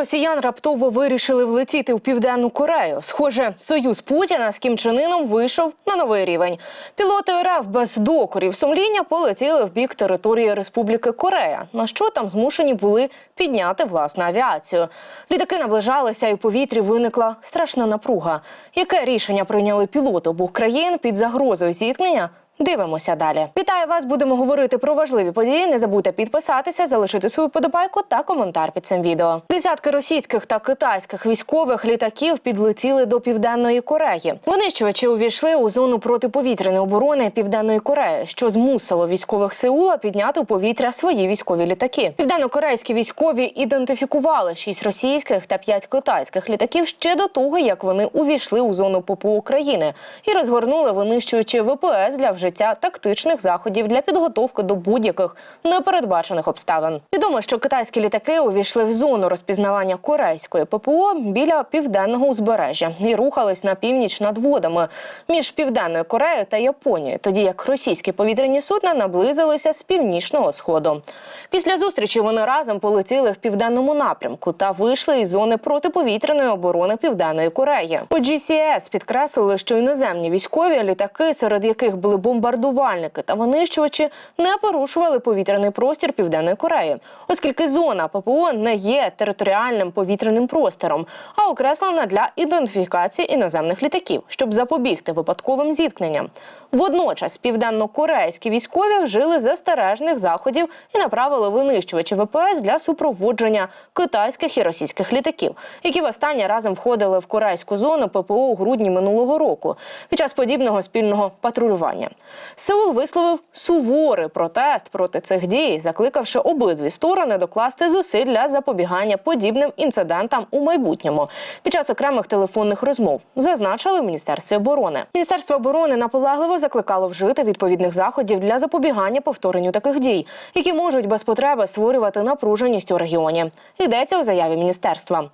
росіян раптово вирішили влетіти в південну Корею. Схоже, союз Путіна з Кім Іном вийшов на новий рівень. Пілоти РФ без докорів сумління полетіли в бік території Республіки Корея. На що там змушені були підняти власну авіацію. Літаки наближалися, і у повітрі виникла страшна напруга. Яке рішення прийняли пілоти обох країн під загрозою зіткнення? Дивимося далі. Вітаю вас! Будемо говорити про важливі події. Не забудьте підписатися, залишити свою подобайку та коментар під цим відео. Десятки російських та китайських військових літаків підлетіли до південної Кореї. Винищувачі увійшли у зону протиповітряної оборони Південної Кореї, що змусило військових Сеула підняти у повітря свої військові літаки. Південно-корейські військові ідентифікували шість російських та п'ять китайських літаків ще до того, як вони увійшли у зону ППО України і розгорнули винищуючи ВПС для вжиття тактичних заходів для підготовки до будь-яких непередбачених обставин. Відомо, що китайські літаки увійшли в зону розпізнавання корейської ППО біля південного узбережжя і рухались на північ над водами між південною Кореєю та Японією, тоді як російські повітряні судна наблизилися з північного сходу. Після зустрічі вони разом полетіли в південному напрямку та вийшли із зони протиповітряної оборони Південної Кореї. У GCS підкреслили, що іноземні військові літаки, серед яких були бомбардувальники та винищувачі, не порушували повітряний простір Південної Кореї, оскільки зона ППО не є територіальним повітряним простором, а окреслена для ідентифікації іноземних літаків, щоб запобігти випадковим зіткненням. Водночас південно-корейські військові вжили застережних заходів і направили винищувачі ВПС для супроводження китайських і російських літаків, які востаннє разом входили в корейську зону ППО у грудні минулого року під час подібного спільного патрулювання. Сеул висловив суворий протест проти цих дій, закликавши обидві сторони докласти зусиль для запобігання подібним інцидентам у майбутньому під час окремих телефонних розмов, зазначили в міністерстві оборони. Міністерство оборони наполегливо закликало вжити відповідних заходів для запобігання повторенню таких дій, які можуть без потреби створювати напруженість у регіоні. Йдеться у заяві міністерства.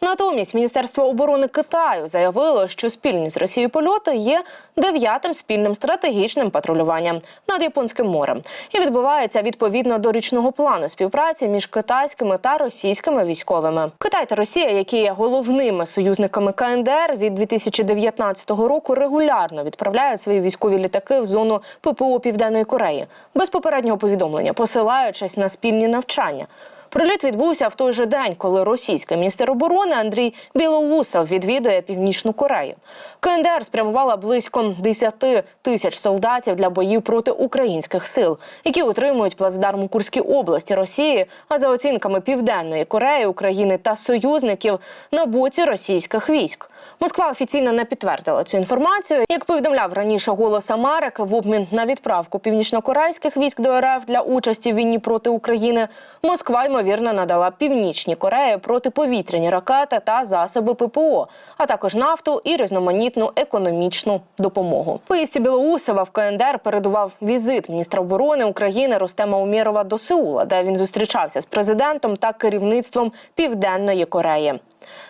Натомість Міністерство оборони Китаю заявило, що спільні з Росією польоти є дев'ятим спільним стратегічним патрулюванням над Японським морем і відбувається відповідно до річного плану співпраці між китайськими та російськими військовими. Китай та Росія, які є головними союзниками КНДР, від 2019 року регулярно відправляють свої військові літаки в зону ППО Південної Кореї без попереднього повідомлення, посилаючись на спільні навчання. Приліт відбувся в той же день, коли російський міністр оборони Андрій Білоусов відвідує північну Корею. КНДР спрямувала близько 10 тисяч солдатів для боїв проти українських сил, які утримують плацдарм у Курській області Росії. А за оцінками Південної Кореї, України та союзників на боці російських військ. Москва офіційно не підтвердила цю інформацію. Як повідомляв раніше голос Америки, в обмін на відправку північнокорейських військ до РФ для участі в війні проти України, Москва ймовірно надала північній Кореї протиповітряні ракети та засоби ППО, а також нафту і різноманітну економічну допомогу. Поїздці Білоусова в КНДР передував візит міністра оборони України Рустема Умєрова до Сеула, де він зустрічався з президентом та керівництвом Південної Кореї.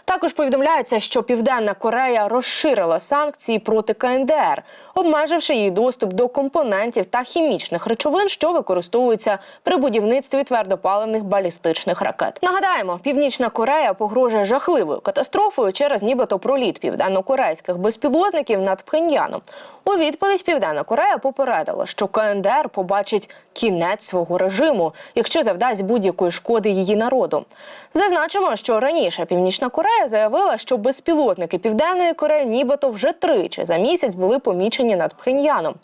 Також повідомляється, що Південна Корея розширила санкції проти КНДР, обмеживши її доступ до компонентів та хімічних речовин, що використовуються при будівництві твердопаливних балістичних ракет. Нагадаємо, Північна Корея погрожує жахливою катастрофою через нібито проліт південно-корейських безпілотників над Пхеньяном. У відповідь Південна Корея попередила, що КНДР побачить кінець свого режиму, якщо завдасть будь-якої шкоди її народу. Зазначимо, що раніше Північна Корея заявила, що безпілотники Південної Кореї нібито вже тричі за місяць були помічені над Пхеньяном.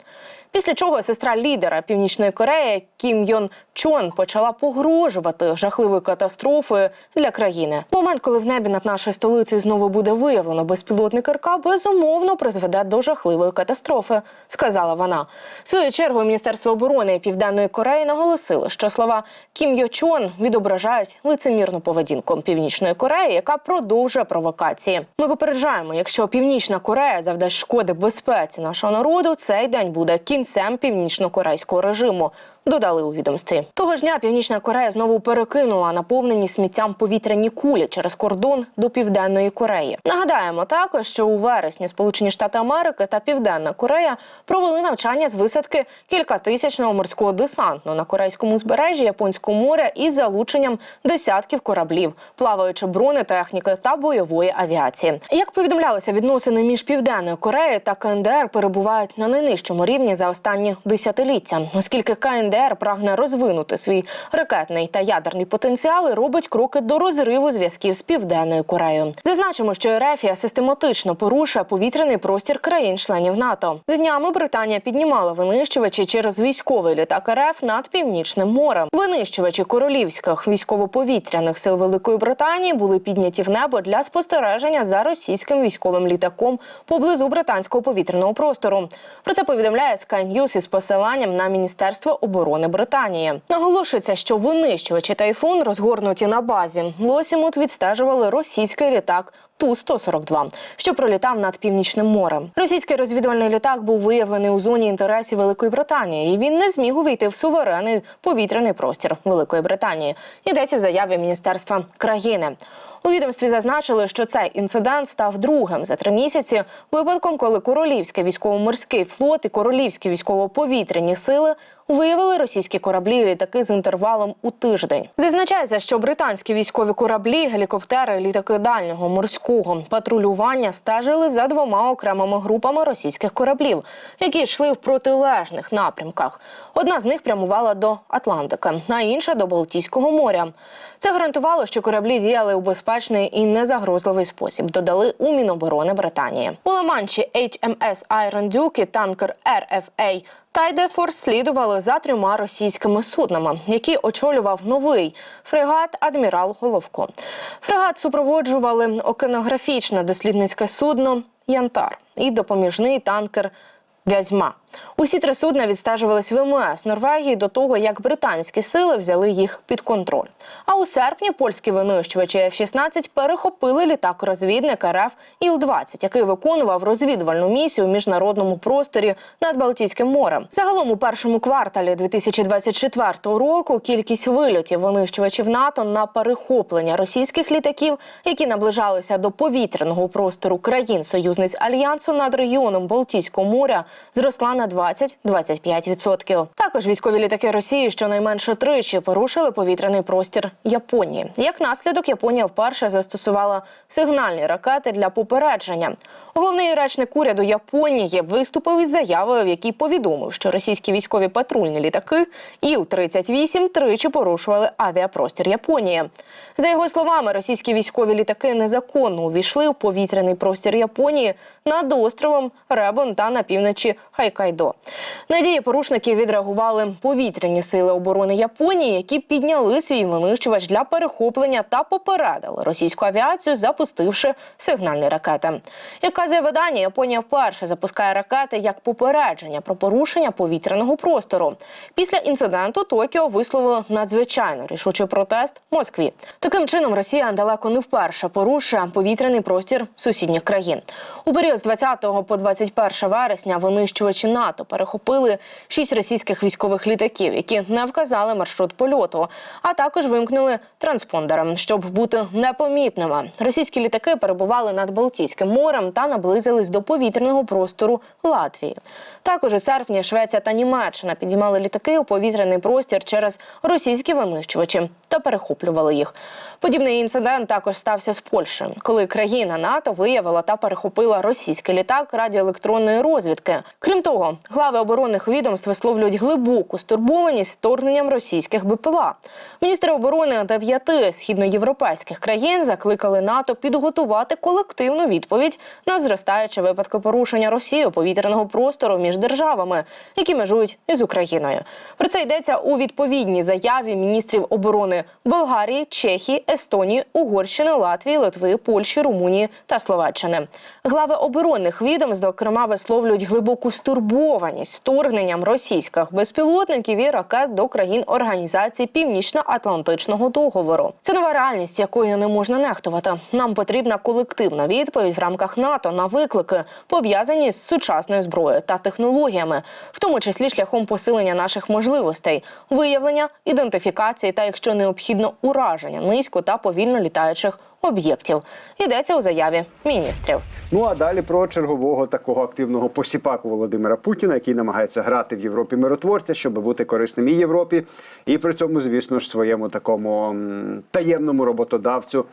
Після чого сестра лідера Північної Кореї Кім Йон Чон почала погрожувати жахливою катастрофою для країни. Момент, коли в небі над нашою столицею знову буде виявлено безпілотник РК, безумовно призведе до жахливої катастрофи, сказала вона. В свою чергу Міністерство оборони Південної Кореї наголосило, що слова Кім Йо Чон відображають лицемірну поведінку Північної Кореї, яка продовжує провокації. Ми попереджаємо, якщо Північна Корея завдасть шкоди безпеці нашого народу, цей день буде кінцем північно-корейського режиму. Додали у відомстві. Того ж дня Північна Корея знову перекинула наповнені сміттям повітряні кулі через кордон до Південної Кореї. Нагадаємо також, що у вересні Сполучені Штати Америки та Південна Корея провели навчання з висадки кількатисячного морського десанту на корейському узбережжі Японського моря із залученням десятків кораблів, плаваючи бронетехніки та бойової авіації. Як повідомлялося, відносини між Південною Кореєю та КНДР перебувають на найнижчому рівні за останні десятиліття, оскільки КНДР прагне розвинути свій ракетний та ядерний потенціал і робить кроки до розриву зв'язків з Південною Кореєю. Зазначимо, що Ерефія систематично порушує повітряний простір країн-членів НАТО. Днями Британія піднімала винищувачі через військовий літак РФ над північним морем. Винищувачі королівських військово-повітряних сил Великої Британії були підняті в небо для спостереження за російським військовим літаком поблизу британського повітряного простору. Про це повідомляє Sky News із посиланням на Міністерство оборони Британії. Наголошується, що винищувачі тайфун розгорнуті на базі. Лосімут відстежували російський літак. Ту-142, що пролітав над північним морем. Російський розвідувальний літак був виявлений у зоні інтересів Великої Британії, і він не зміг увійти в суверенний повітряний простір Великої Британії. Йдеться в заяві міністерства країни. У відомстві зазначили, що цей інцидент став другим за три місяці випадком, коли королівський військово-морський флот і королівські військово-повітряні сили виявили російські кораблі і літаки з інтервалом у тиждень. Зазначається, що британські військові кораблі, гелікоптери, літаки дальнього морського патрулювання стежили за двома окремими групами російських кораблів, які йшли в протилежних напрямках. Одна з них прямувала до Атлантики, а інша до Балтійського моря. Це гарантувало, що кораблі діяли у безпечний і незагрозливий спосіб. Додали у Міноборони Британії. У Ла-Манші HMS Iron Duke і танкер RFA Тайдефорс слідували за трьома російськими суднами, які очолював новий фрегат Адмірал Головко. Фрегат супроводжували океанографічне дослідницьке судно Янтар і допоміжний танкер Вязьма. Усі три судна відстежувались в МС Норвегії до того, як британські сили взяли їх під контроль. А у серпні польські винищувачі F-16 перехопили літак-розвідник РФ Іл-20, який виконував розвідувальну місію у міжнародному просторі над Балтійським морем. Загалом у першому кварталі 2024 року кількість вильотів винищувачів НАТО на перехоплення російських літаків, які наближалися до повітряного простору країн-союзниць альянсу над регіоном Балтійського моря, зросла на 20-25%. Також військові літаки Росії щонайменше тричі порушили повітряний простір Японії. Як наслідок, Японія вперше застосувала сигнальні ракети для попередження. Головний речник уряду Японії виступив із заявою, в якій повідомив, що російські військові патрульні літаки Іл-38 тричі порушували авіапростір Японії. За його словами, російські військові літаки незаконно увійшли у повітряний простір Японії над островом Ребон та на півночі Хайкайдо. На дії порушників відреагували повітряні сили оборони Японії, які підняли свій винищувач для перехоплення та попередили російську авіацію, запустивши сигнальні ракети. Як казує видання, Японія вперше запускає ракети як попередження про порушення повітряного простору. Після інциденту Токіо висловило надзвичайно рішучий протест Москві. Таким чином, Росія далеко не вперше порушує повітряний простір сусідніх країн. У період з 20 по 21 вересня винищувачі НАТО перехопили шість російських військових літаків, які не вказали маршрут польоту, а також вимкнули транспондери, щоб бути непомітними. Російські літаки перебували над Балтійським морем та наблизились до повітряного простору Латвії. Також у серпні Швеція та Німеччина підіймали літаки у повітряний простір через російські винищувачі та перехоплювали їх. Подібний інцидент також стався з Польщею, коли країна НАТО виявила та перехопила російський літак радіоелектронної розвідки. Крім того, глави оборонних відомств висловлюють глибоку стурбованість вторгненням російських БПЛА. Міністри оборони дев'яти східноєвропейських країн закликали НАТО підготувати колективну відповідь на зростаючі випадки порушення Росією повітряного простору між державами, які межують із Україною. Про це йдеться у відповідній заяві міністрів оборони Болгарії, Чехії, Естонії, Угорщини, Латвії, Литви, Польщі, Румунії та Словаччини. Глави оборонних відомств, зокрема, висловлюють глибоку стурбованість стурбованість вторгненням російських безпілотників і ракет до країн організації Північно-Атлантичного договору. Це нова реальність, якою не можна нехтувати. Нам потрібна колективна відповідь в рамках НАТО на виклики, пов'язані з сучасною зброєю та технологіями, в тому числі шляхом посилення наших можливостей, виявлення, ідентифікації та, якщо необхідно, ураження низько та повільно літаючих об'єктів. Йдеться у заяві міністрів. Ну а далі про чергового такого активного посіпаку Володимира Путіна, який намагається грати в Європі миротворця, щоб бути корисним і Європі, і при цьому, звісно ж, своєму такому таємному роботодавцю.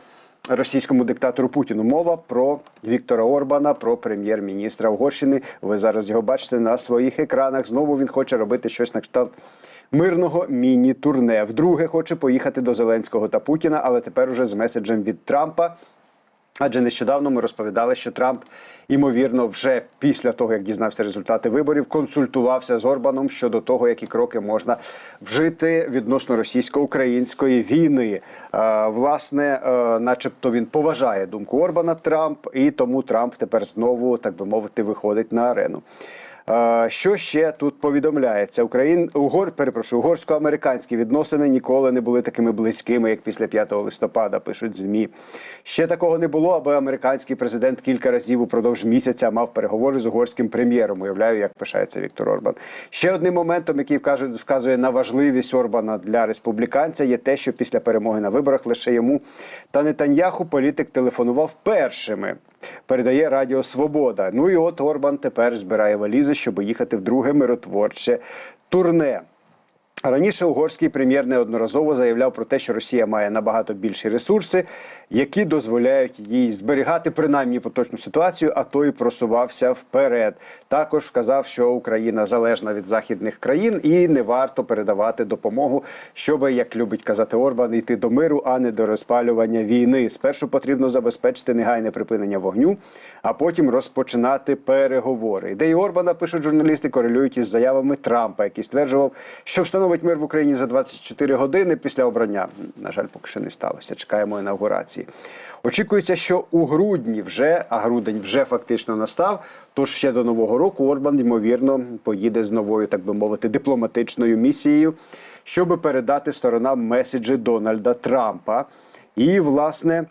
Російському диктатору Путіну мова про Віктора Орбана, про прем'єр-міністра Угорщини. Ви зараз його бачите на своїх екранах. Знову він хоче робити щось на кшталт мирного міні-турне. Вдруге хоче поїхати до Зеленського та Путіна, але тепер уже з меседжем від Трампа. Адже нещодавно ми розповідали, що Трамп, ймовірно, вже після того, як дізнався результати виборів, консультувався з Орбаном щодо того, які кроки можна вжити відносно російсько-української війни. Е, власне, е, начебто він поважає думку Орбана Трамп, і тому Трамп тепер знову, так би мовити, виходить на арену. Що ще тут повідомляється? Україн угор перепрошую, угорсько-американські відносини ніколи не були такими близькими, як після 5 листопада. Пишуть змі. Ще такого не було, аби американський президент кілька разів упродовж місяця мав переговори з угорським прем'єром. Уявляю, як пишається Віктор Орбан. Ще одним моментом, який вкаже- вказує на важливість Орбана для республіканця, є те, що після перемоги на виборах лише йому та Нетаньяху політик телефонував першими. Передає Радіо Свобода. Ну і от Орбан тепер збирає валізи, щоб їхати в друге миротворче турне. Раніше угорський прем'єр неодноразово заявляв про те, що Росія має набагато більші ресурси, які дозволяють їй зберігати принаймні поточну ситуацію, а то й просувався вперед. Також вказав, що Україна залежна від західних країн і не варто передавати допомогу, щоб, як любить казати Орбан, йти до миру, а не до розпалювання війни. Спершу потрібно забезпечити негайне припинення вогню, а потім розпочинати переговори. Ідеї Орбана пишуть журналісти, корелюють із заявами Трампа, який стверджував, що встановить мир в Україні за 24 години після обрання. На жаль, поки що не сталося. Чекаємо інаугурації. Очікується, що у грудні вже, а грудень вже фактично настав. Тож ще до нового року Орбан ймовірно поїде з новою, так би мовити, дипломатичною місією, щоб передати сторонам меседжі Дональда Трампа. І власне.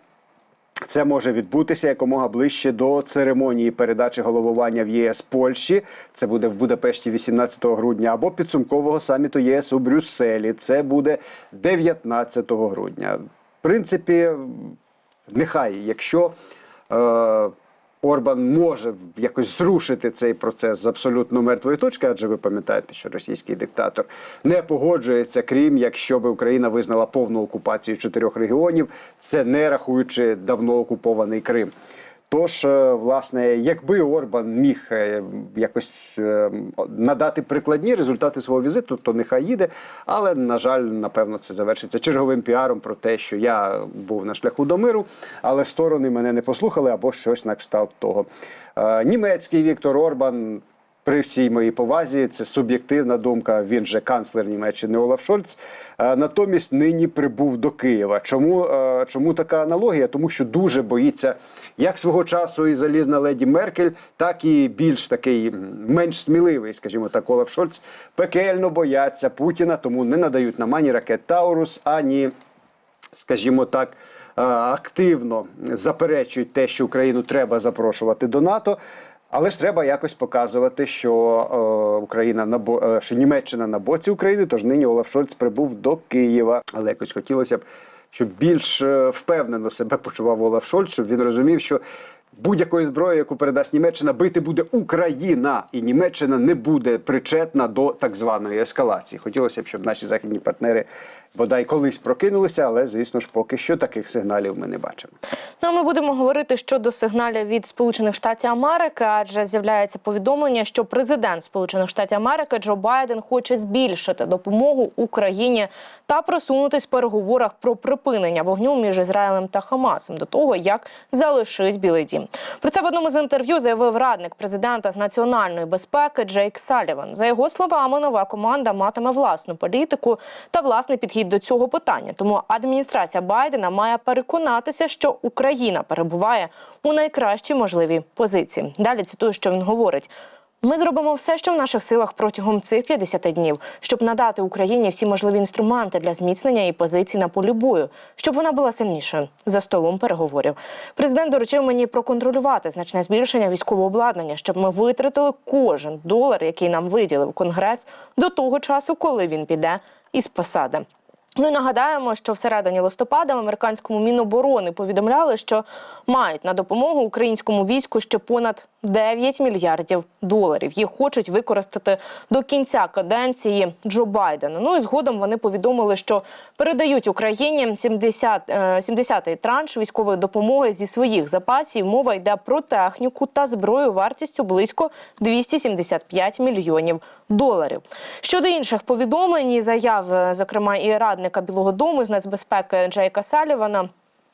Це може відбутися якомога ближче до церемонії передачі головування в ЄС Польщі. Це буде в Будапешті 18 грудня, або підсумкового саміту ЄС у Брюсселі. Це буде 19 грудня. В принципі, нехай, якщо е, Орбан може якось зрушити цей процес з абсолютно мертвої точки, адже ви пам'ятаєте, що російський диктатор не погоджується, крім якщо би Україна визнала повну окупацію чотирьох регіонів, це не рахуючи давно окупований Крим. Тож, е, власне, якби Орбан міг е, якось е, надати прикладні результати свого візиту, то нехай їде. Але на жаль, напевно, це завершиться черговим піаром про те, що я був на шляху до миру, але сторони мене не послухали або щось на кшталт того. Німецький Віктор Орбан. При всій моїй повазі, це суб'єктивна думка. Він же канцлер Німеччини Олаф Шольц. Е, Натомість нині прибув до Києва. Чому, е, чому така аналогія? Тому що дуже боїться як свого часу і залізна леді Меркель, так і більш такий менш сміливий, скажімо так, Олаф Шольц. Пекельно бояться Путіна, тому не надають нам ані ракет Таурус, ані скажімо так, е, активно заперечують те, що Україну треба запрошувати до НАТО. Але ж треба якось показувати, що е, Україна на бо е, що Німеччина на боці України. Тож нині Олаф Шольц прибув до Києва. Але якось хотілося б, щоб більш е, впевнено себе почував Олаф Шольц, щоб він розумів, що будь-якої зброї, яку передасть Німеччина, бити буде Україна, і Німеччина не буде причетна до так званої ескалації. Хотілося б, щоб наші західні партнери бодай колись прокинулися, але звісно ж, поки що таких сигналів ми не бачимо. Ну, а ми будемо говорити щодо сигналів від Сполучених Штатів Америки, адже з'являється повідомлення, що президент Сполучених Штатів Америки Джо Байден хоче збільшити допомогу Україні та просунутись в переговорах про припинення вогню між Ізраїлем та Хамасом до того, як залишить Білий Дім. Про це в одному з інтерв'ю заявив радник президента з національної безпеки Джейк Саліван. За його словами, нова команда матиме власну політику та власний підхід до цього питання. Тому адміністрація Байдена має переконатися, що Україна перебуває у найкращій можливій позиції. Далі цитую, що він говорить. Ми зробимо все, що в наших силах протягом цих 50 днів, щоб надати Україні всі можливі інструменти для зміцнення її позицій на полі бою, щоб вона була сильнішою за столом переговорів. Президент доручив мені проконтролювати значне збільшення військового обладнання, щоб ми витратили кожен долар, який нам виділив Конгрес, до того часу, коли він піде із посади. Ну і нагадаємо, що всередині листопада в американському міноборони повідомляли, що мають на допомогу українському війську ще понад 9 мільярдів доларів. Їх хочуть використати до кінця каденції Джо Байдена. Ну і згодом вони повідомили, що передають Україні 70, е, 70-й транш військової допомоги зі своїх запасів. Мова йде про техніку та зброю вартістю близько 275 мільйонів доларів. Щодо інших повідомлень заяв, е, зокрема і радника Білого Дому з нацбезпеки Джейка Салівана.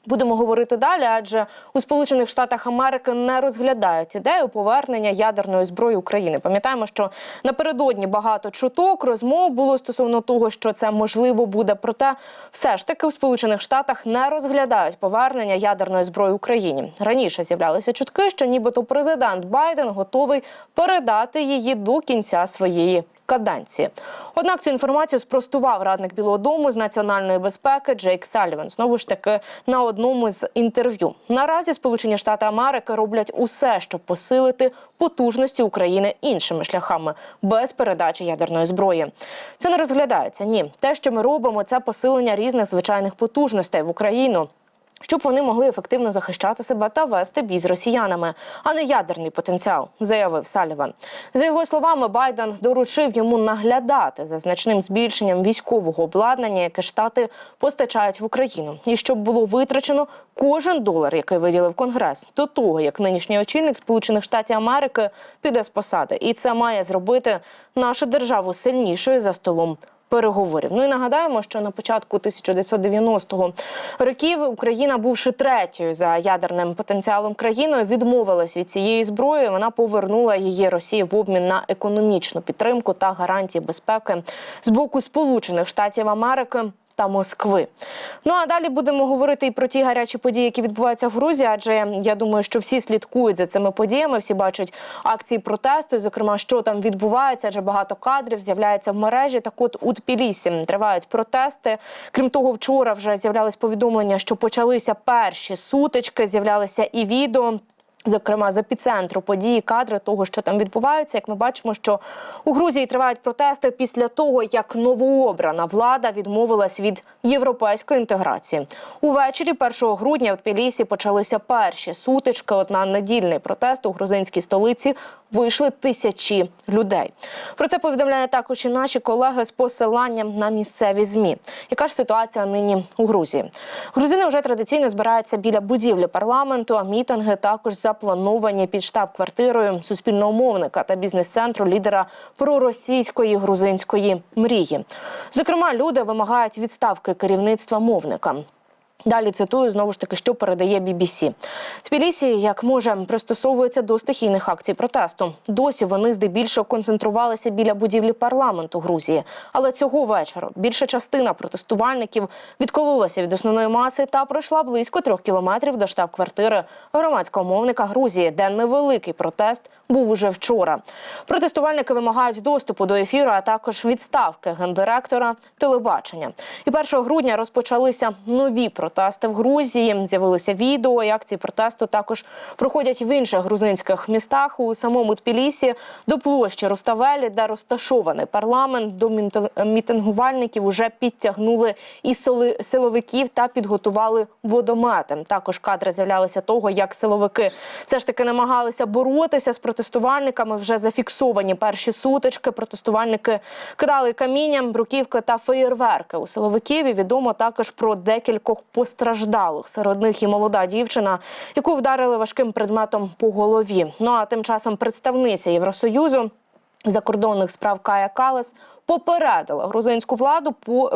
Будемо говорити далі, адже у Сполучених Штатах Америки не розглядають ідею повернення ядерної зброї України. Пам'ятаємо, що напередодні багато чуток розмов було стосовно того, що це можливо буде. Проте, все ж таки, у Сполучених Штатах не розглядають повернення ядерної зброї Україні. Раніше з'являлися чутки, що нібито президент Байден готовий передати її до кінця своєї каденції. Однак цю інформацію спростував радник Білого Дому з національної безпеки Джейк Саліван. Знову ж таки на одному з інтерв'ю. Наразі Сполучені Штати Америки роблять усе, щоб посилити потужності України іншими шляхами без передачі ядерної зброї. Це не розглядається. Ні, те, що ми робимо, це посилення різних звичайних потужностей в Україну щоб вони могли ефективно захищати себе та вести бій з росіянами, а не ядерний потенціал, заявив Саліван. За його словами, Байден доручив йому наглядати за значним збільшенням військового обладнання, яке штати постачають в Україну, і щоб було витрачено кожен долар, який виділив Конгрес, до того як нинішній очільник Сполучених Штатів Америки піде з посади, і це має зробити нашу державу сильнішою за столом переговорів. Ну і нагадаємо, що на початку 1990-го років Україна, бувши третьою за ядерним потенціалом країною, відмовилась від цієї зброї. Вона повернула її Росії в обмін на економічну підтримку та гарантії безпеки з боку Сполучених Штатів Америки. Та Москви. Ну а далі будемо говорити і про ті гарячі події, які відбуваються в Грузії. Адже я думаю, що всі слідкують за цими подіями, всі бачать акції протесту, зокрема, що там відбувається, адже багато кадрів з'являється в мережі. Так от у Тбілісі тривають протести. Крім того, вчора вже з'являлись повідомлення, що почалися перші сутички, з'являлися і відео. Зокрема, з епіцентру події, кадри того, що там відбувається, як ми бачимо, що у Грузії тривають протести після того, як новообрана влада відмовилась від європейської інтеграції. Увечері 1 грудня в Тбілісі почалися перші сутички. От недільний протест у грузинській столиці вийшли тисячі людей. Про це повідомляють також і наші колеги з посиланням на місцеві змі. Яка ж ситуація нині у Грузії? Грузини вже традиційно збираються біля будівлі парламенту. А мітинги також заплановані під штаб-квартирою суспільного мовника та бізнес-центру лідера проросійської грузинської мрії. Зокрема, люди вимагають відставки керівництва мовника. Далі цитую знову ж таки, що передає BBC. Тбілісі, як може, пристосовується до стихійних акцій протесту. Досі вони здебільшого концентрувалися біля будівлі парламенту Грузії. Але цього вечора більша частина протестувальників відкололася від основної маси та пройшла близько трьох кілометрів до штаб-квартири громадського мовника Грузії, де невеликий протест був уже вчора. Протестувальники вимагають доступу до ефіру, а також відставки гендиректора телебачення. І 1 грудня розпочалися нові протести в Грузії. З'явилися відео. і акції протесту також проходять в інших грузинських містах у самому Тбілісі до площі Руставелі, де розташований парламент. До мітингувальників уже підтягнули і силовиків та підготували водомети. Також кадри з'являлися того, як силовики все ж таки намагалися боротися з протестувальниками. Вже зафіксовані перші сутички. Протестувальники кидали камінням, бруківки та феєрверки у силовиків. І відомо також про декількох постраждалих. Серед них і молода дівчина, яку вдарили важким предметом по голові. Ну а тим часом представниця Євросоюзу закордонних справ Кая Калес попередила грузинську владу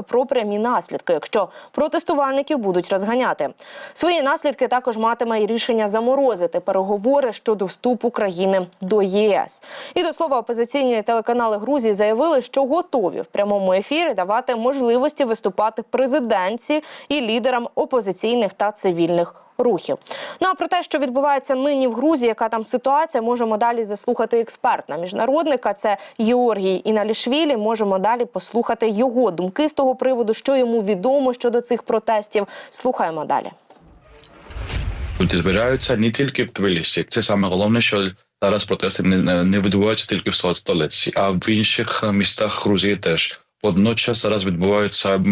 про прямі наслідки, якщо протестувальників будуть розганяти. Свої наслідки також матиме і рішення заморозити переговори щодо вступу країни до ЄС. І до слова, опозиційні телеканали Грузії заявили, що готові в прямому ефірі давати можливості виступати президентці і лідерам опозиційних та цивільних рухів. Ну а про те, що відбувається нині в Грузії, яка там ситуація, можемо далі заслухати експерта міжнародника. Це Георгій Іналішвілі. Можемо далі послухати його думки з того приводу, що йому відомо щодо цих протестів. Слухаємо далі. Люди збираються не тільки в Тбілісі. Це саме головне, що зараз протести не, не відбуваються тільки в столиці, а в інших містах Грузії теж. Водночас зараз відбуваються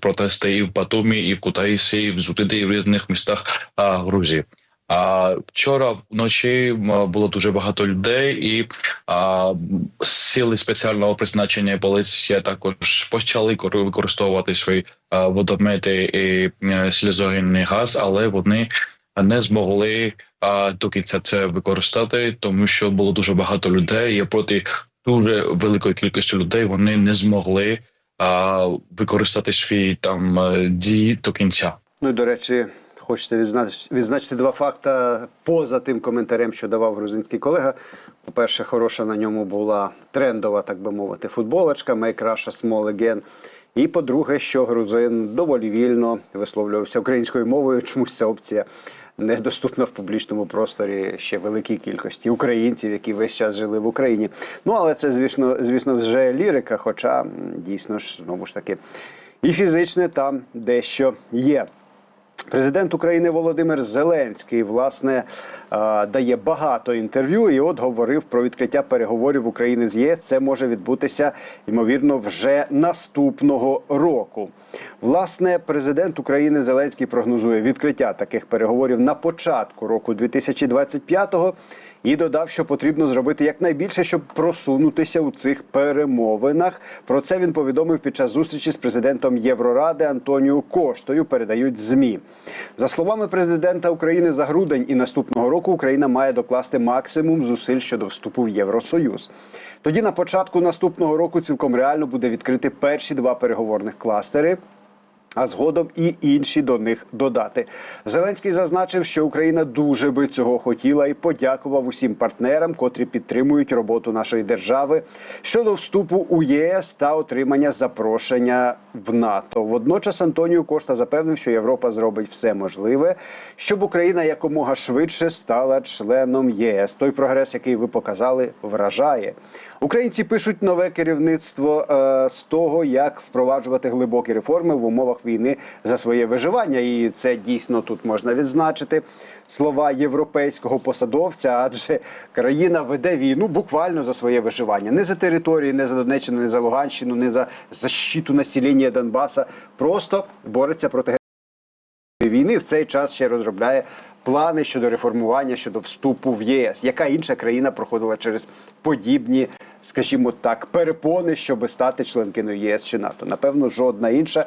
протести, і в Батумі, і в Кутаїсі, і в Зутиді, і в різних містах а, Грузії. А вчора вночі було дуже багато людей, і а, сили спеціального призначення і поліція також почали використовувати свої а, водомети і е, слізогінний газ, але вони не змогли а, до кінця це використати, тому що було дуже багато людей. І проти дуже великої кількості людей вони не змогли а, використати свої там е, дії до кінця. Ну і до речі, хочеться відзначити, відзначити два факта поза тим коментарем, що давав грузинський колега. По-перше, хороша на ньому була трендова, так би мовити, футболочка «Make Russia Small Again». І по-друге, що грузин доволі вільно висловлювався українською мовою. Чомусь ця опція недоступна в публічному просторі ще великій кількості українців, які весь час жили в Україні. Ну але це, звісно, звісно, вже лірика, хоча дійсно ж знову ж таки і фізичне там дещо є. Президент України Володимир Зеленський власне е, дає багато інтерв'ю, і от говорив про відкриття переговорів України з ЄС. Це може відбутися ймовірно вже наступного року. Власне, президент України Зеленський прогнозує відкриття таких переговорів на початку року 2025-го і додав, що потрібно зробити якнайбільше, щоб просунутися у цих перемовинах. Про це він повідомив під час зустрічі з президентом Євроради Антоніо Коштою. Передають змі за словами президента України за грудень і наступного року Україна має докласти максимум зусиль щодо вступу в Євросоюз. Тоді на початку наступного року цілком реально буде відкрити перші два переговорних кластери а згодом і інші до них додати. Зеленський зазначив, що Україна дуже би цього хотіла і подякував усім партнерам, котрі підтримують роботу нашої держави щодо вступу у ЄС та отримання запрошення в НАТО. Водночас Антоніо Кошта запевнив, що Європа зробить все можливе, щоб Україна якомога швидше стала членом ЄС. Той прогрес, який ви показали, вражає. Українці пишуть нове керівництво е, з того, як впроваджувати глибокі реформи в умовах війни за своє виживання. І це дійсно тут можна відзначити слова європейського посадовця, адже країна веде війну буквально за своє виживання, не за територію, не за Донеччину, не за Луганщину, не за защиту населення Донбаса. Просто бореться проти війни в цей час ще розробляє плани щодо реформування щодо вступу в ЄС. Яка інша країна проходила через подібні, скажімо так, перепони, щоб стати членкиною ЄС чи НАТО? Напевно, жодна інша.